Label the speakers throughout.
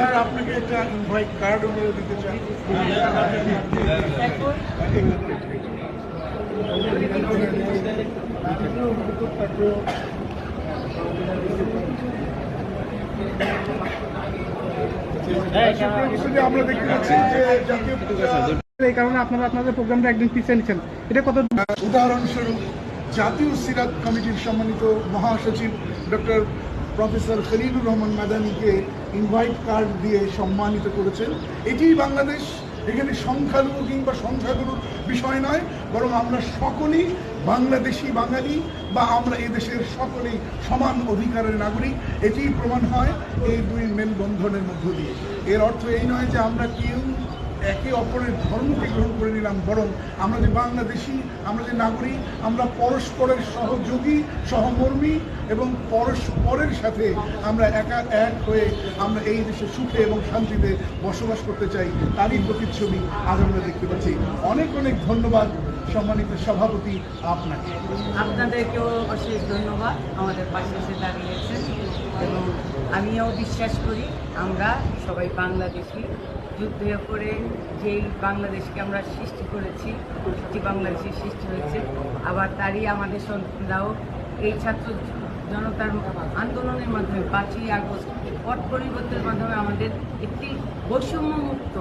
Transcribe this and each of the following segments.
Speaker 1: Sir আপনাকে একটা invite card করে দিতে চাই আমরা দেখতে পাচ্ছি যে জাতীয়
Speaker 2: এই কারণে আপনারা আপনাদের প্রোগ্রামটা একদিন পিছিয়ে নিচ্ছেন। এটা কত
Speaker 1: উদাহরণস্বরূপ জাতীয় সিরাত কমিটির সম্মানিত মহাসচিব ডক্টর প্রফেসর খলিলুর রহমান মাদানিকে ইনভাইট কার্ড দিয়ে সম্মানিত করেছেন। এটি বাংলাদেশ, এখানে সংখ্যালঘু কিংবা সংখ্যাগুরুর বিষয় নয়, বরং আমরা সকলেই বাংলাদেশি বাঙালি বা আমরা এদেশের সকলেই সমান অধিকারের নাগরিক। এটি প্রমাণ হয় এই দুই মেলবন্ধনের মধ্য দিয়ে। এর অর্থ এই নয় যে আমরা কেউ একে অপরের ধর্মকে গ্রহণ করে নিলাম, বরং আমরা যে বাংলাদেশি, আমরা যে নাগরিক, আমরা পরস্পরের সহযোগী সহমর্মী এবং পরস্পরের সাথে আমরা একা এক হয়ে আমরা এই দেশে সুখে এবং শান্তিতে বসবাস করতে চাই, তারই প্রতিচ্ছবি আজ আমরা দেখতে পাচ্ছি। অনেক অনেক ধন্যবাদ। সম্মানিত সভাপতি আপনাকে।
Speaker 3: আপনাদেরকেও অশেষ ধন্যবাদ আমাদের পাশে এসে দাঁড়িয়েছেন এবং আমিও বিশ্বাস করি আমরা সবাই বাংলাদেশি। যুদ্ধ করে যেই বাংলাদেশকে আমরা সৃষ্টি করেছি সেটি বাংলাদেশের সৃষ্টি হয়েছে, আবার তারই আমাদের সন্তানরাও এই ছাত্র জনতার আন্দোলনের মাধ্যমে পাঁচই আগস্ট পট পরিবর্তনের মাধ্যমে আমাদের একটি বৈষম্য মুক্ত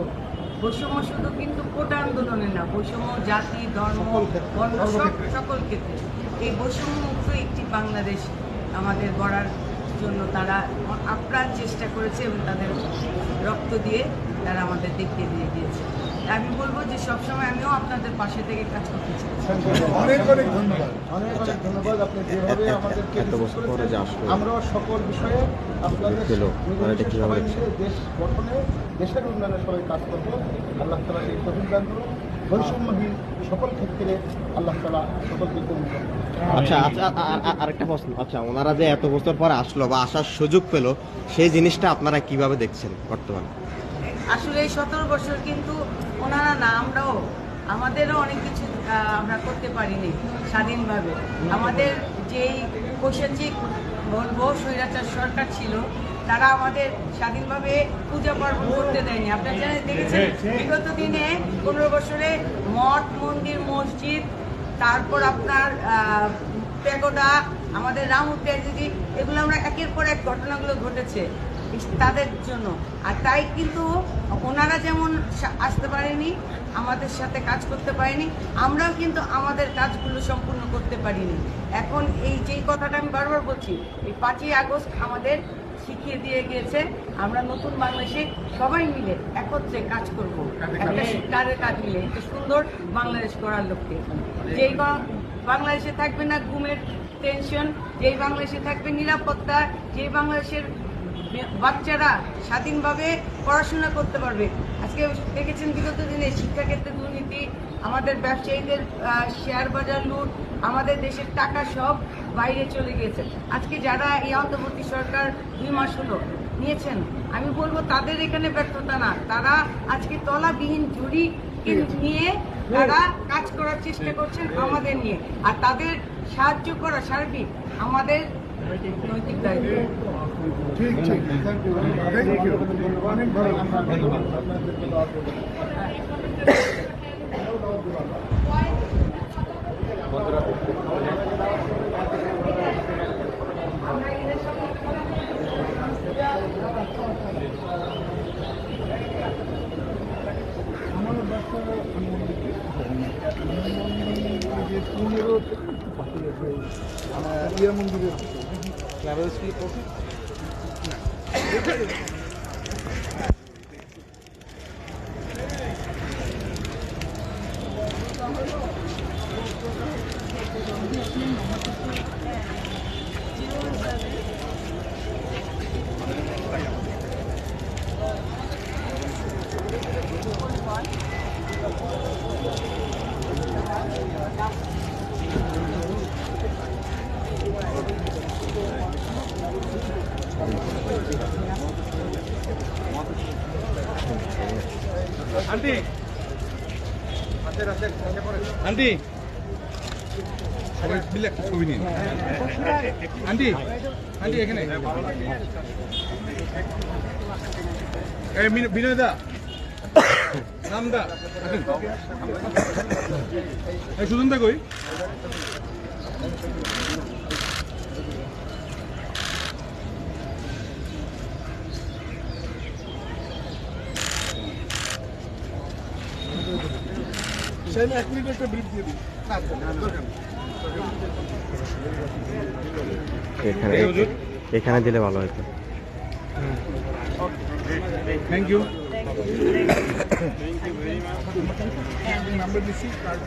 Speaker 3: বৈষম্য শুধু কিন্তু কোটা আন্দোলনে না বৈষম্য জাতি ধর্ম বর্ণ সব সকল ক্ষেত্রে। এই বৈষম্য মুক্ত একটি বাংলাদেশ আমাদের গড়ার জন্য তারা আপ্রাণ চেষ্টা করেছে এবং তাদের রক্ত দিয়ে তারা আমাদের দেখিয়ে দিয়ে দিয়েছে। আমি বলব যে সবসময় আমিও আপনাদের পাশে থেকে কাজ করতে চাই।
Speaker 1: অনেক অনেক ধন্যবাদ।
Speaker 4: অনেক অনেক ধন্যবাদ। আপনি যেভাবে আমাদেরকে
Speaker 5: এত বছর পরে যে আসলো।
Speaker 4: আমরা সকল বিষয়ে আপনাদের
Speaker 5: মানে?
Speaker 4: দেশ গঠনে দেশের উন্নয়নে সবাই কাজ করব। আল্লাহ তালা এই তহিদ দান করুন বৈষম্যহীন সকল ক্ষেত্রে আল্লাহ তালা সকলকে কবুল করুন।
Speaker 5: আচ্ছা আচ্ছা আরেকটা প্রশ্ন। আচ্ছা ওনারা যে এত বছর পর আসলো বা আসার সুযোগ পেল সেই জিনিসটা আপনারা কীভাবে দেখছেন বর্তমানে?
Speaker 3: আসলে এই সতেরো বছর কিন্তু ওনারা না আমরাও আমাদেরও অনেক কিছু আহ, আমরা করতে পারিনি স্বাধীনভাবে। আমাদের যেই কৈশাচিক বলব, স্বৈরাচার সরকার ছিল, তারা আমাদের স্বাধীনভাবে পূজা পার্বণ করতে দেয়নি। আপনারা জানেন, দেখেছেন, বিগত দিনে পনেরো বছরে মঠ, মন্দির, মসজিদ, তারপর আপনার পেগোডা আমাদের রাম উদ্যান এগুলো আমরা একের পর এক ঘটনাগুলো ঘটেছে। তাদের জন্য। আর তাই কিন্তু ওনারা যেমন আসতে পারেনি, আমাদের সাথে কাজ করতে পারেনি, আমরাও কিন্তু আমাদের কাজগুলো সম্পূর্ণ করতে পারিনি। এখন এই যেই কথাটা আমি বারবার বলছি, এই পাঁচই আগস্ট আমাদের শিখিয়ে দিয়ে গিয়েছে, আমরা নতুন বাংলাদেশে সবাই মিলে একত্রে কাজ করব। একটা কারের কাজ মিলে, একটা সুন্দর বাংলাদেশ করার লক্ষ্যে। যেই বাংলাদেশে থাকবে না ঘুমের টেনশন যেই বাংলাদেশে থাকবে নিরাপত্তা, যেই বাংলাদেশের বাচ্চারা স্বাধীনভাবে পড়াশোনা করতে পারবে। আজকে দেখেছেন বিগত দিনে শিক্ষাক্ষেত্রে দুর্নীতি আমাদের ব্যবসায়ীদের শেয়ার বাজার লুট আমাদের দেশের টাকা সব বাইরে চলে গিয়েছে। আজকে যারা এই অন্তর্বর্তী সরকার দুই মাস হলো নিয়েছেন আমি বলব তাদের এখানে ব্যর্থতা না। তারা আজকে তলাবিহীন জুড়ি নিয়ে তারা কাজ করার চেষ্টা করছেন আমাদের নিয়ে। আর তাদের সাহায্য করা সার্বিক আমাদের নৈতিক দায়িত্ব
Speaker 1: ঠিক ঠিক থ্যাংক ইউ থ্যাংক ইউ অনেক ভালো
Speaker 4: ধন্যবাদ আপনাদেরকে দেওয়ার জন্য
Speaker 1: আমার বাসা যে পনেরো পাশে আছে can travels fee pocket? Thank you.
Speaker 2: Aunty. Aunty. সবাই মিলে একটা ছবি নিন। আন্টি আন্টি এখানে।
Speaker 1: বিনয় দা। নাম দা সুজন দা কই?
Speaker 6: সেন এক মিনিট একটা ব্রিফ দিয়ে।
Speaker 5: এখানে এখানে দিলে ভালো হতো।
Speaker 1: থ্যাংক ইউ
Speaker 6: নাম্বার দিছি কার্ড